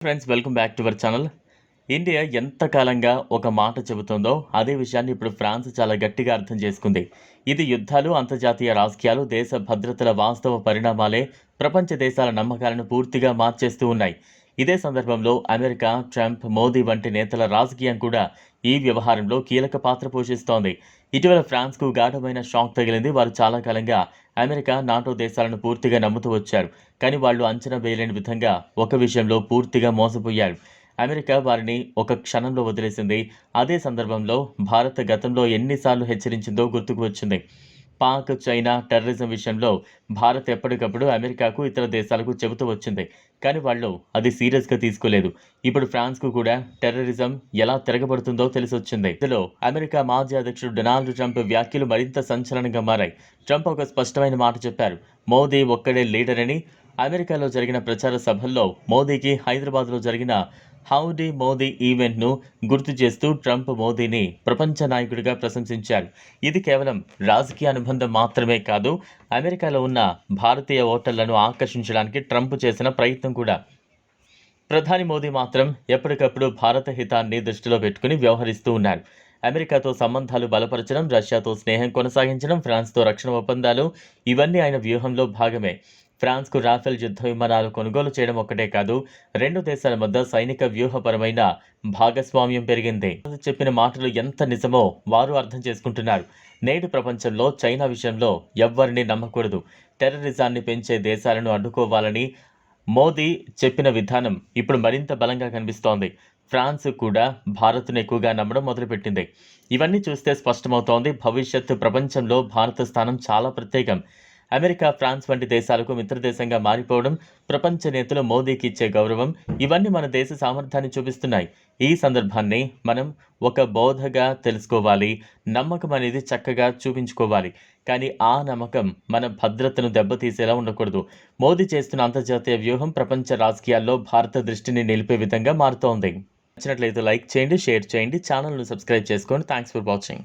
Friends welcome back to our channel India ఎంతకాలంగా ఒక మాట చెబుతుందో అదే విషయాన్ని ఇప్పుడు ఫ్రాన్స్ చాలా గట్టిగా అర్థం చేసుకుంది. ఇది యుద్ధాలు అంతర్జాతీయ రాజకీయాలు దేశ భద్రతల వాస్తవ పరిణామాలే ప్రపంచ దేశాల నమ్మకాలను పూర్తిగా మార్చేస్తూ ఉన్నాయి. ఇదే సందర్భంలో అమెరికా ట్రంప్ మోదీ వంటి నేతల రాజకీయం కూడా ఈ వ్యవహారంలో కీలక పాత్ర పోషిస్తోంది. ఇటీవల ఫ్రాన్స్కు గాఢమైన షాక్ తగిలింది. వారు చాలా కాలంగా అమెరికా నాటో దేశాలను పూర్తిగా నమ్ముతూ వచ్చారు. కానీ వాళ్ళు అంచనా వేయలేని విధంగా ఒక విషయంలో పూర్తిగా మోసపోయారు. అమెరికా వారిని ఒక క్షణంలో వదిలేసింది. అదే సందర్భంలో భారత్ గతంలో ఎన్నిసార్లు హెచ్చరించిందో గుర్తుకు వచ్చింది. పాక్ చైనా టెర్రరిజం విషయంలో భారత్ ఎప్పటికప్పుడు అమెరికాకు ఇతర దేశాలకు చెబుతూ వచ్చింది. కానీ వాళ్ళు అది సీరియస్గా తీసుకోలేదు. ఇప్పుడు ఫ్రాన్స్కు కూడా టెర్రరిజం ఎలా తిరగబడుతుందో తెలిసి వచ్చింది ఇందులో అమెరికా మాజీ అధ్యక్షుడు డొనాల్డ్ ట్రంప్ వ్యాఖ్యలు మరింత సంచలనంగా మారాయి. ట్రంప్ ఒక స్పష్టమైన మాట చెప్పారు. మోదీ ఒక్కడే లీడర్ అని అమెరికాలో జరిగిన ప్రచార సభల్లో మోదీకి హైదరాబాద్లో జరిగిన హౌడీ మోదీ ఈవెంట్ను గుర్తు చేస్తూ ట్రంప్ మోదీని ప్రపంచ నాయకుడిగా ప్రశంసించారు. ఇది కేవలం రాజకీయ అనుబంధం మాత్రమే కాదు అమెరికాలో ఉన్న భారతీయ ఓటర్లను ఆకర్షించడానికి ట్రంప్ చేసిన ప్రయత్నం కూడా. ప్రధాని మోదీ మాత్రం ఎప్పటికప్పుడు భారత హితాన్ని దృష్టిలో పెట్టుకుని వ్యవహరిస్తూ ఉన్నారు. అమెరికాతో సంబంధాలు బలపరచడం రష్యాతో స్నేహం కొనసాగించడం ఫ్రాన్స్తో రక్షణ ఒప్పందాలు ఇవన్నీ ఆయన వ్యూహంలో భాగమే. ఫ్రాన్స్కు రాఫెల్ యుద్ధ విమానాలు కొనుగోలు చేయడం ఒక్కటే కాదు రెండు దేశాల మధ్య సైనిక వ్యూహపరమైన భాగస్వామ్యం పెరిగింది. చెప్పిన మాటలు ఎంత నిజమో వారు అర్థం చేసుకుంటున్నారు. నేడు ప్రపంచంలో చైనా విషయంలో ఎవ్వరిని నమ్మకూడదు. టెర్రరిజాన్ని పెంచే దేశాలను అడ్డుకోవాలని మోదీ చెప్పిన విధానం ఇప్పుడు మరింత బలంగా కనిపిస్తోంది. ఫ్రాన్స్ కూడా భారత్ను ఎక్కువగా నమ్మడం మొదలుపెట్టింది. ఇవన్నీ చూస్తే స్పష్టమవుతోంది భవిష్యత్తు ప్రపంచంలో భారత స్థానం చాలా ప్రత్యేకం. అమెరికా ఫ్రాన్స్ వంటి దేశాలకు మిత్రదేశంగా మారిపోవడం ప్రపంచ నేతలు మోదీకి ఇచ్చే గౌరవం ఇవన్నీ మన దేశ సామర్థ్యాన్ని చూపిస్తున్నాయి. ఈ సందర్భాన్ని మనం ఒక బోధగా తెలుసుకోవాలి నమ్మకం అనేది చక్కగా చూపించుకోవాలి. కానీ ఆ నమ్మకం మన భద్రతను దెబ్బతీసేలా ఉండకూడదు. మోదీ చేస్తున్న అంతర్జాతీయ వ్యూహం ప్రపంచ రాజకీయాల్లో భారత దృష్టిని నిలిపే విధంగా మారుతోంది. నచ్చినట్లయితే లైక్ చేయండి షేర్ చేయండి ఛానల్ను సబ్స్క్రైబ్ చేసుకోండి థ్యాంక్స్ ఫర్ వాచింగ్.